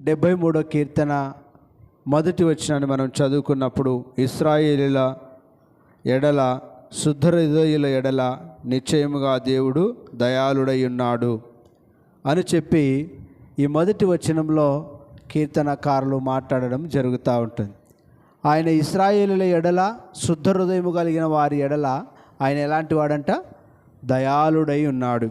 డెబ్భై మూడో కీర్తన మొదటి వచనాన్ని మనం చదువుకున్నప్పుడు ఇస్రాయేలీల ఎడల శుద్ధ హృదయుల ఎడల నిశ్చయముగా దేవుడు దయాళుడై ఉన్నాడు అని చెప్పి ఈ మొదటి వచనంలో కీర్తనకారులు మాట్లాడడం జరుగుతూ ఉంటుంది. ఆయన ఇస్రాయేలుల ఎడల శుద్ధ హృదయము కలిగిన వారి ఎడల ఆయన ఎలాంటి వాడంట? దయాళుడై ఉన్నాడు.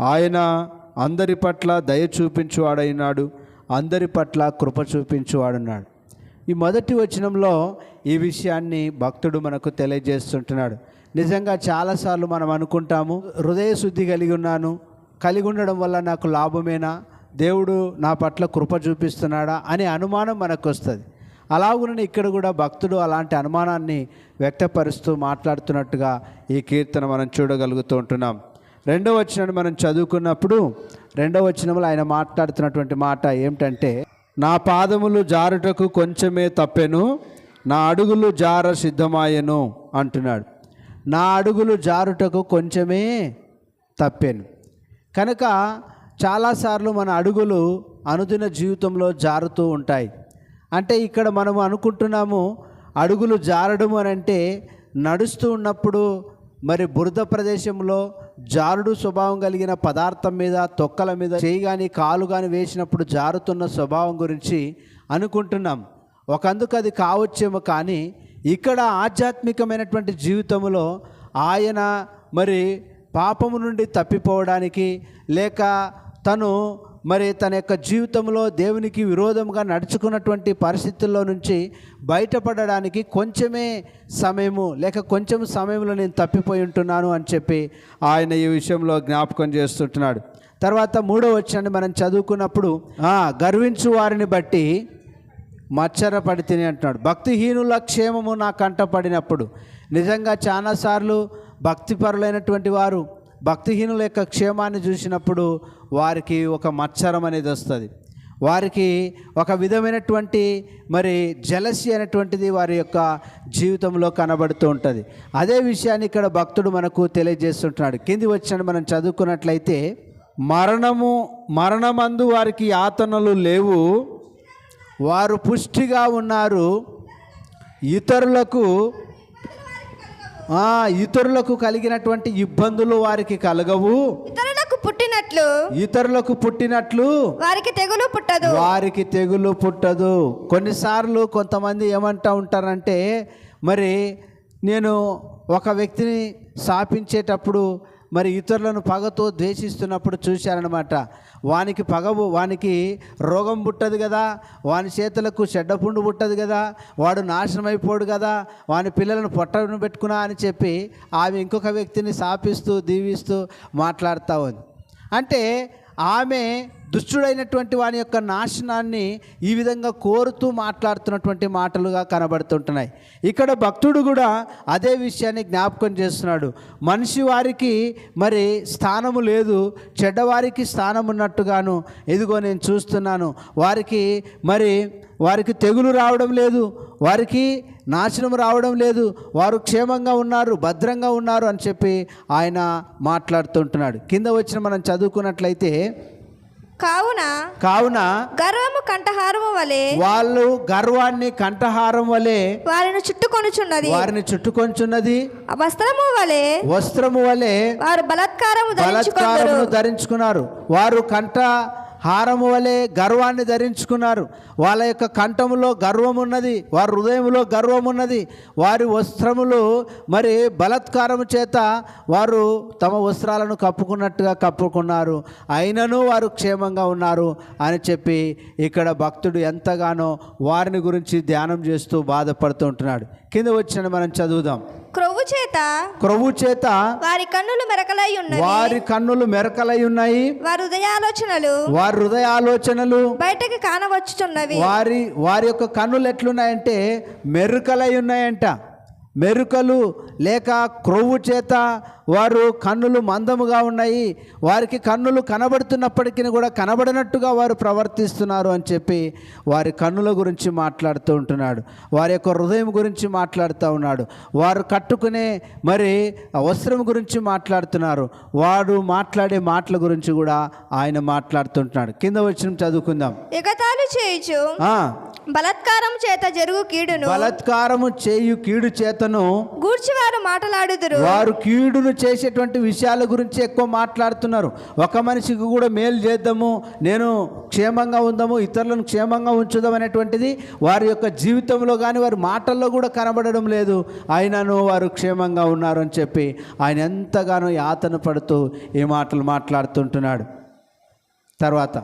ఆయన అందరి పట్ల దయ చూపించువాడైనాడు అందరి పట్ల కృప చూపించువాడున్నాడు. ఈ మొదటి వచనంలో ఈ విషయాన్ని భక్తుడు మనకు తెలియజేస్తుంటున్నాడు. నిజంగా చాలాసార్లు మనం అనుకుంటాము హృదయ శుద్ధి కలిగి ఉన్నాను కలిగి ఉండడం వల్ల నాకు లాభమేనా దేవుడు నా పట్ల కృప చూపిస్తున్నాడా అనే అనుమానం మనకు వస్తుంది అలాగున ఇక్కడ కూడా భక్తుడు అలాంటి అనుమానాన్ని వ్యక్తపరుస్తూ మాట్లాడుతున్నట్టుగా ఈ కీర్తన మనం చూడగలుగుతూ ఉంటున్నాం. రెండవ వచనాన్ని మనం చదువుకున్నప్పుడు రెండవ వచనంలో ఆయన మాట్లాడుతున్నటువంటి మాట ఏమిటంటే నా పాదములు జారుటకు కొంచెమే తప్పెను నా అడుగులు జార సిద్ధమాయెను అంటున్నాడు. నా అడుగులు జారుటకు కొంచెమే తప్పాను. కనుక చాలాసార్లు మన అడుగులు అనుదిన జీవితంలో జారుతూ ఉంటాయి. అంటే ఇక్కడ మనం అనుకుంటున్నాము అడుగులు జారడం అని అంటే నడుస్తూ ఉన్నప్పుడు మరి బురద ప్రదేశంలో జారుడు స్వభావం కలిగిన పదార్థం మీద తొక్కల మీద చేయి కానీ కాలు కానీ వేసినప్పుడు జారుతున్న స్వభావం గురించి అనుకుంటున్నాం. ఒకందుకు అది కావచ్చేమో కానీ ఇక్కడ ఆధ్యాత్మికమైనటువంటి జీవితంలో ఆయన మరి పాపము నుండి తప్పిపోవడానికి లేక తను మరి తన యొక్క జీవితంలో దేవునికి విరోధంగా నడుచుకున్నటువంటి పరిస్థితుల్లో నుంచి బయటపడడానికి కొంచెమే సమయము లేక కొంచెం సమయంలో నేను తప్పిపోయి ఉంటున్నాను అని చెప్పి ఆయన ఈ విషయంలో జ్ఞాపకం చేస్తుంటున్నాడు. తర్వాత మూడో వచ్చాన్ని మనం చదువుకున్నప్పుడు గర్వించు వారిని బట్టి మచ్చరపడి తిని అంటున్నాడు. భక్తిహీనుల క్షేమము నా కంట పడినప్పుడు. నిజంగా చాలాసార్లు భక్తిపరులైనటువంటి వారు భక్తిహీనుల యొక్క క్షేమాన్ని చూసినప్పుడు వారికి ఒక మత్సరం అనేది వస్తుంది. వారికి ఒక విధమైనటువంటి మరి జలసి అనేటువంటిది వారి యొక్క జీవితంలో కనబడుతూ ఉంటుంది. అదే విషయాన్ని ఇక్కడ భక్తుడు మనకు తెలియజేస్తుంటున్నాడు. కింది వచ్చిన మనం చదువుకున్నట్లయితే మరణము మరణమందు వారికి యాతనలు లేవు. వారు పుష్టిగా ఉన్నారు. ఇతరులకు ఇతరులకు కలిగినటువంటి ఇబ్బందులు వారికి కలగవు. ఇతరులకు పుట్టినట్లు. ఇతరులకు పుట్టినట్లు. వారికి తెగులు పుట్టదు. వారికి తెగులు పుట్టదు. కొన్నిసార్లు కొంతమంది ఏమంటా ఉంటారంటే మరి నేను ఒక వ్యక్తిని శాపించేటప్పుడు మరి ఇతరులను పగతో ద్వేషిస్తున్నప్పుడు చూశారనమాట వానికి పగవు వానికి రోగం పుట్టదు కదా. వాని చేతులకు చెడ్డపుండు పుట్టదు కదా. వాడు నాశనం అయిపోడు కదా. వాని పిల్లలను పొట్టను పెట్టుకున్నా అని చెప్పి ఆమె ఇంకొక వ్యక్తిని శాపిస్తూ దీవిస్తూ మాట్లాడుతూ ఉంది. అంటే ఆమె దుష్టుడైనటువంటి వాని యొక్క నాశనాన్ని ఈ విధంగా కోరుతూ మాట్లాడుతున్నటువంటి మాటలుగా కనబడుతుంటున్నాయి. ఇక్కడ భక్తుడు కూడా అదే విషయాన్ని జ్ఞాపకం చేస్తున్నాడు. మనిషి వారికి మరి స్థానము లేదు చెడ్డవారికి స్థానం ఉన్నట్టుగాను ఇదిగో నేను చూస్తున్నాను. వారికి మరి వారికి తెగులు రావడం లేదు వారికి నాశనం రావడం లేదు వారు క్షేమంగా ఉన్నారు భద్రంగా ఉన్నారు అని చెప్పి ఆయన మాట్లాడుతుంటున్నాడు. కింద వచ్చిన మనం చదువుకున్నట్లయితే కావున కావున గర్వము కంఠహారము వలె వాళ్ళు గర్వాన్ని కంఠహారం వలె వారిని చుట్టుకొనుచున్నది. వారిని చుట్టుకొంచున్నది. ఆ వస్త్రము వలె వస్త్రము వలె వారు బలత్కారము బలత్కారమును ధరించుకున్నారు. వారు కంఠ హారము వలె గర్వాన్ని ధరించుకున్నారు. వాళ్ళ యొక్క కంఠములో గర్వం ఉన్నది వారి హృదయంలో గర్వం ఉన్నది వారి వస్త్రములు మరి బలత్కారము చేత వారు తమ వస్త్రాలను కప్పుకున్నట్టుగా కప్పుకున్నారు. అయినను వారు క్షేమంగా ఉన్నారు అని చెప్పి ఇక్కడ భక్తుడు ఎంతగానో వారిని గురించి ధ్యానం చేస్తూ బాధపడుతూ ఉంటున్నాడు. కింద వచ్చిన మనం చదువుదాం. క్రొవ్వు చేత క్రొవ్వు చేత వారి కన్నులు మెరకలై ఉన్నవి. వారి కన్నులు మెరకలై ఉన్నాయి. వారి హృదయాలోచనలు వారి హృదయ ఆలోచనలు బయటకి కానవచ్చుచున్నవి. వారి వారి యొక్క కన్నులు ఎట్లున్నాయంటే మెరుకలై ఉన్నాయంట. మెరుకలు లేక క్రొవ్వు చేత వారు కన్నులు మందముగా ఉన్నాయి. వారికి కన్నులు కనబడుతున్నప్పటికీ కూడా కనబడినట్టుగా వారు ప్రవర్తిస్తున్నారు అని చెప్పి వారి కన్నుల గురించి మాట్లాడుతూ ఉంటున్నాడు. వారి యొక్క హృదయం గురించి మాట్లాడుతూ ఉన్నాడు. వారు కట్టుకునే మరి వస్త్రం గురించి మాట్లాడుతున్నారు. వాడు మాట్లాడే మాటల గురించి కూడా ఆయన మాట్లాడుతుంటున్నాడు కింద వచ్చిన చదువుకుందాం. ఎగతాళి చేయుచు ఆ, బలత్కారం చేత జరుగు కీడును బలత్కారము చేయు కీడు చేతను గూర్చివారు మాటలాడుదురు. వారు కీడును చేసేటువంటి విషయాల గురించి ఎక్కువ మాట్లాడుతున్నారు. ఒక మనిషికి కూడా మేలు చేద్దాము నేను క్షేమంగా ఉందాము ఇతరులను క్షేమంగా ఉంచుదాం అనేటువంటిది వారి యొక్క జీవితంలో కానీ వారి మాటల్లో కూడా కనబడడం లేదు. అయినను వారు క్షేమంగా ఉన్నారు అని చెప్పి ఆయన ఎంతగానో యాతన పడుతూ ఈ మాటలు మాట్లాడుతుంటున్నాడు. తర్వాత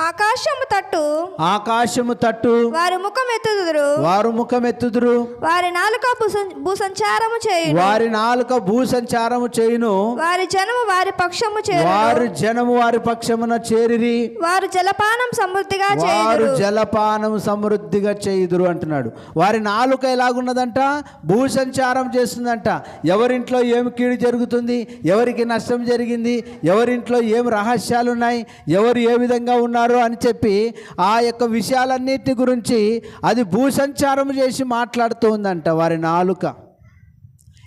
ఆకాశము తట్టు. ఆకాశము తట్టు. వారి ముఖం ఎత్తుదురు వారు ముఖమెత్తుదురు. వారి నాలుక భూసం- భూసంచారము చేయును. వారి నాలుక భూ సంచారము చేయును. వారి జనము వారి పక్షము చేరు వారు జనము వారి పక్షమున చేరిరి. వారు జలపానం సమృద్ధిగా వారు జలపానం సమృద్ధిగా చేయుదురు అంటున్నాడు. వారి నాలుక ఎలాగున్నదంట? భూ సంచారం చేస్తుందంట. ఎవరింట్లో ఏమి కీడు జరుగుతుంది? ఎవరికి నష్టం జరిగింది? ఎవరింట్లో ఏం రహస్యాలు ఉన్నాయి ఎవరు ఏ విధంగా ఉన్నారు? అని చెప్పి ఆ యొక్క విషయాలన్నిటి గురించి అది భూ సంచారం చేసి మాట్లాడుతూ ఉందంట వారి నాలుక.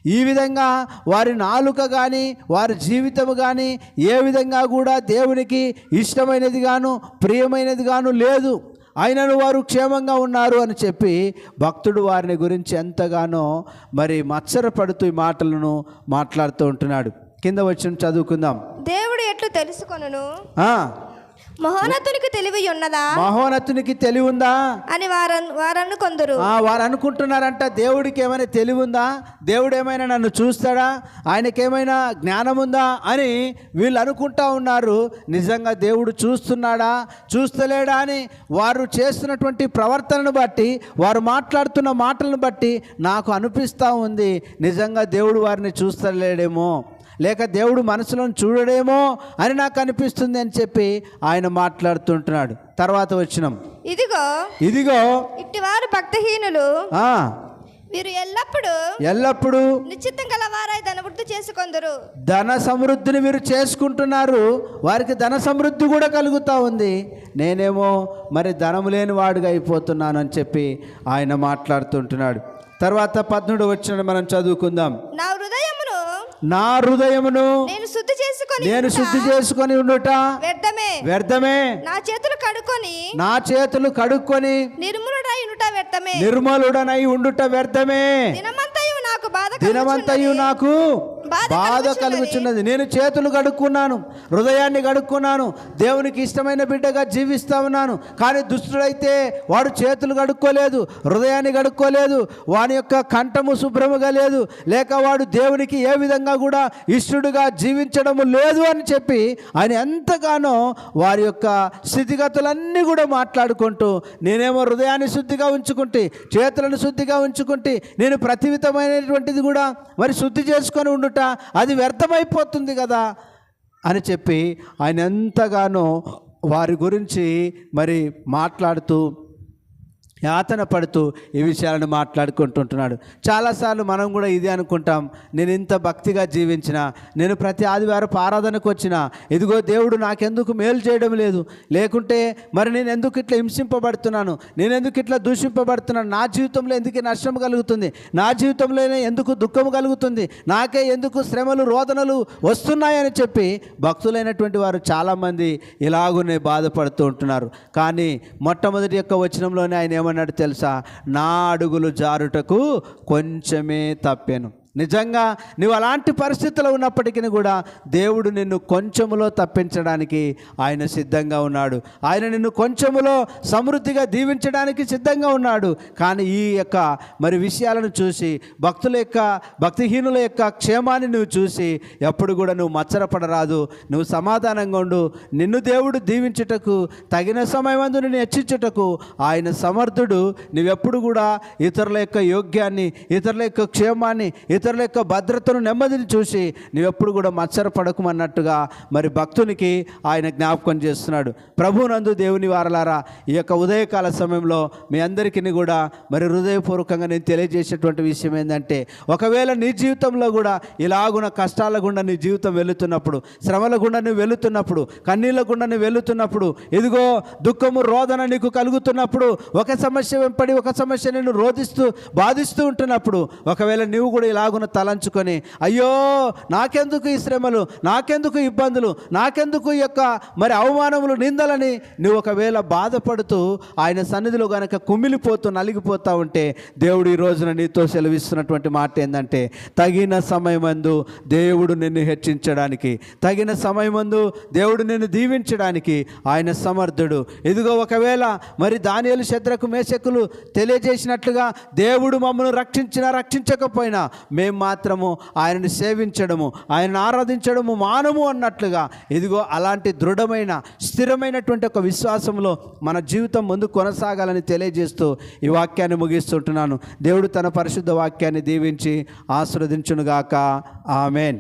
ఈ విధంగా వారి నాలుక కానీ వారి జీవితము కానీ ఏ విధంగా కూడా దేవునికి ఇష్టమైనది గాను ప్రియమైనది గాను లేదు. అయినను వారు క్షేమంగా ఉన్నారు అని చెప్పి భక్తుడు వారిని గురించి ఎంతగానో మరి మత్సరపడుతూ ఈ మాటలను మాట్లాడుతూ ఉంటున్నాడు. కింద వచ్చిన చదువుకుందాం. దేవుడు ఎట్లు తెలుసుకొనును? ఆ, మహోన్నతునికి తెలివి ఉన్నదా? మహోన్నతునికి తెలివి ఉందా? అని వారు వారను కొందరు. ఆ, వారు అనుకుంటున్నారంట దేవుడికి ఏమైనా తెలివి ఉందా? దేవుడు ఏమైనా నన్ను చూస్తాడా? ఆయనకేమైనా జ్ఞానం ఉందా? అని వీళ్ళు అనుకుంటా ఉన్నారు. నిజంగా దేవుడు చూస్తున్నాడా? చూస్తలేడా అని వారు చేస్తున్నటువంటి ప్రవర్తనను బట్టి వారు మాట్లాడుతున్న మాటలను బట్టి నాకు అనిపిస్తూ ఉంది. నిజంగా దేవుడు వారిని చూస్తలేడేమో. లేక దేవుడు మనసులను చూడడేమో అని నాకు అనిపిస్తుంది అని చెప్పి ఆయన మాట్లాడుతుంటున్నాడు. తర్వాత వచ్చినాం ఇదిగో ఇదిగో ఇట్టివారు భక్తిహీనులు. వీరు ఎల్లప్పుడూ ఎల్లప్పుడూ నిశ్చితం గలవారై ధనవృద్ధి చేసుకొందరు. ధన సమృద్ధిని మీరు చేసుకుంటున్నారు. వారికి ధన సమృద్ధి కూడా కలుగుతూ ఉంది. నేనేమో మరి ధనము లేని వాడుగా అయిపోతున్నాను అని చెప్పి ఆయన మాట్లాడుతుంటున్నాడు. తర్వాత పద్నుడు వచ్చిన మనం చదువుకుందాం. నా నా హృదయమును నేను శుద్ధి చేసుకొని నేను శుద్ధి చేసుకొని ఉండుట. వ్యర్థమే. వ్యర్థమే. నా చేతులు కడుక్కొని నా చేతులు కడుక్కొని నిర్మలుడై ఉండుట వ్యర్థమే. నిర్మలుడనై ఉండుట వ్యర్థమే. దినమంతయు నాకు బాధ దినమంతయు. నాకు బాధ కలుగుచున్నది. నేను చేతులు కడుక్కున్నాను హృదయాన్ని కడుక్కున్నాను దేవునికి ఇష్టమైన బిడ్డగా జీవిస్తా ఉన్నాను కానీ దుష్టుడైతే వాడు చేతులు కడుక్కోలేదు హృదయాన్ని కడుక్కోలేదు వాని యొక్క కంఠము శుభ్రముగా లేదు లేక వాడు దేవునికి ఏ విధంగా కూడా ఇష్టడుగా జీవించడము లేదు అని చెప్పి ఆయన ఎంతగానో వారి యొక్క స్థితిగతులన్నీ కూడా మాట్లాడుకుంటూ నేనేమో హృదయాన్ని శుద్ధిగా ఉంచుకుంటే చేతులను శుద్ధిగా ఉంచుకుంటే నేను ప్రతివితమైనటువంటిది కూడా మరి శుద్ధి చేసుకొని ఉండుట అది వ్యర్థమైపోతుంది కదా అని చెప్పి ఆయన ఎంతగానో వారి గురించి మరి మాట్లాడుతూ యాతన పడుతూ ఈ విషయాలను మాట్లాడుకుంటుంటున్నాడు. చాలాసార్లు మనం కూడా ఇదే అనుకుంటాం నేను ఇంత భక్తిగా జీవించిన నేను ప్రతి ఆదివారం ఆరాధనకు వచ్చిన ఇదిగో దేవుడు నాకెందుకు మేలు చేయడం లేదు. లేకుంటే మరి నేను ఎందుకు ఇట్లా హింసింపబడుతున్నాను? నేను ఎందుకు ఇట్లా దూషింపబడుతున్నాను? నా జీవితంలో ఎందుకు నష్టం కలుగుతుంది? నా జీవితంలోనే ఎందుకు దుఃఖం కలుగుతుంది? నాకే ఎందుకు శ్రమలు రోదనలు వస్తున్నాయని చెప్పి భక్తులైనటువంటి వారు చాలామంది ఇలాగునే బాధపడుతూ ఉంటున్నారు. కానీ మొట్టమొదటి యొక్క వచనంలోనే ఆయన ఏమన్నాడు తెలుసా? నా అడుగులు జారుటకు కొంచెమే తప్పాను. నిజంగా నువ్వు అలాంటి పరిస్థితుల్లో ఉన్నప్పటికీ కూడా దేవుడు నిన్ను కొంచెములో తప్పించడానికి ఆయన సిద్ధంగా ఉన్నాడు. ఆయన నిన్ను కొంచెములో సమృద్ధిగా దీవించడానికి సిద్ధంగా ఉన్నాడు. కానీ ఈ యొక్క మరి విషయాలను చూసి భక్తుల యొక్క భక్తిహీనుల యొక్క క్షేమాన్ని నువ్వు చూసి ఎప్పుడు కూడా నువ్వు మచ్చరపడరాదు. నువ్వు సమాధానంగా ఉండు. నిన్ను దేవుడు దీవించుటకు తగిన సమయమందు నిన్ను హెచ్చించుటకు ఆయన సమర్థుడు. నువ్వెప్పుడు కూడా ఇతరుల యొక్క యోగ్యాన్ని ఇతరుల యొక్క క్షేమాన్ని ఇతరుల యొక్క భద్రతను నెమ్మదిని చూసి నువ్వెప్పుడు కూడా మచ్చరపడకమన్నట్టుగా మరి భక్తునికి ఆయన జ్ఞాపకం చేస్తున్నాడు. ప్రభునందు దేవుని వారలారా ఈ యొక్క ఉదయకాల సమయంలో మీ అందరికీ కూడా మరి హృదయపూర్వకంగా నేను తెలియజేసేటువంటి విషయం ఏంటంటే ఒకవేళ నీ జీవితంలో కూడా ఇలాగున కష్టాల గుండా నీ జీవితం వెళుతున్నప్పుడు శ్రమల గుండా నువ్వు వెళుతున్నప్పుడు కన్నీళ్ళ గుండా నువ్వు వెళుతున్నప్పుడు ఇదిగో దుఃఖము రోదన నీకు కలుగుతున్నప్పుడు ఒక సమస్య వెంపడి ఒక సమస్య నేను రోధిస్తూ బాధిస్తూ ఉంటున్నప్పుడు ఒకవేళ నువ్వు కూడా ఇలాగున తలంచుకొని అయ్యో నాకెందుకు ఈ శ్రమలు? నాకెందుకు ఇబ్బందులు? నాకెందుకు ఈ యొక్క మరి అవమానములు నిందలని? నువ్వు ఒకవేళ బాధపడుతూ ఆయన సన్నిధిలో గనక కుమిలిపోతూ నలిగిపోతూ ఉంటే దేవుడు ఈ రోజున నీతో సెలవిస్తున్నటువంటి మాట ఏంటంటే తగిన సమయమందు దేవుడు నిన్ను హెచ్చించడానికి తగిన సమయమందు దేవుడు నిన్ను దీవించడానికి ఆయన సమర్థుడు. ఇదిగో ఒకవేళ మరి దానియలు శత్రకు మేశకులు తెలియజేసినట్లుగా దేవుడు మమ్మల్ని రక్షించినా రక్షించకపోయినా మేము మాత్రము ఆయనను సేవించడము ఆయనను ఆరాధించడము మానము అన్నట్లుగా ఇదిగో అలాంటి దృఢమైన స్థిరమైనటువంటి ఒక విశ్వాసంలో మన జీవితం ముందు కొనసాగాలని తెలియజేస్తూ ఈ వాక్యాన్ని ముగిస్తుంటున్నాను. దేవుడు తన పరిశుద్ధ వాక్యాన్ని దీవించి ఆస్వాదించునుగాక ఆమెన్.